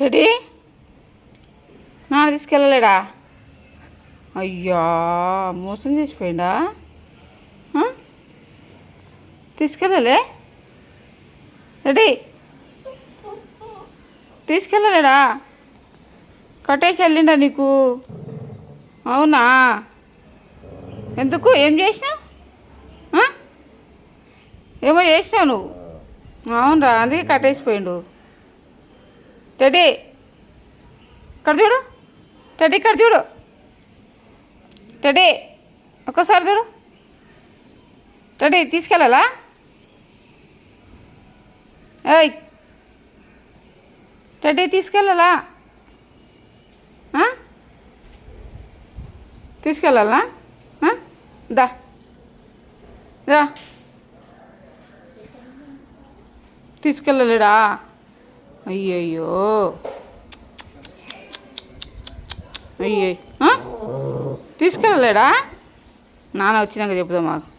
Teddy నాన్న తీసుకెళ్ళలేడా? అయ్యా మోసం చేసిపోయిందా తీసుకెళ్ళలే? రెడీ? తీసుకెళ్ళలేడా? కట్టేసి వెళ్ళిండా నీకు? అవునా? ఎందుకు? ఏం చేసినావు? ఏమో చేసినావు నువ్వు. అవునరా అందుకే కట్టేసిపోయిండు. టెడీ ఇక్కడ చూడు. టెడీ ఇక్కడ చూడు. టెడీ ఒక్కసారి చూడు. టెడీ తీసుకెళ్ళాలా? ఏయ్. టెడీ తీసుకెళ్ళాలా? తీసుకెళ్ళాలా? దా. దా. తీసుకెళ్ళలేడా? అయ్యయ్యో. అయ్యో తీసుకెళ్ళలేడా? నాన్న వచ్చినాక చెప్దాం మాకు.